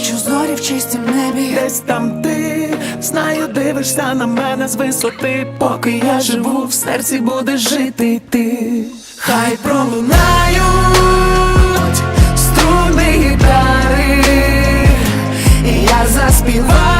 бачу зорі в чистім небі. Десь там ти, знаю, дивишся на мене з висоти, поки я живу, в серці будеш жити ти. Хай пролунають струни гітари, і я заспіваю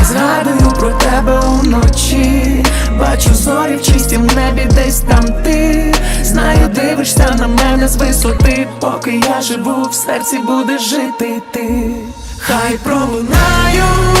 я згадую про тебе уночі, бачу зорі в чистім небі, десь там ти. Знаю, дивишся на мене з висоти, поки я живу, в серці будеш жити ти. Хай пролунають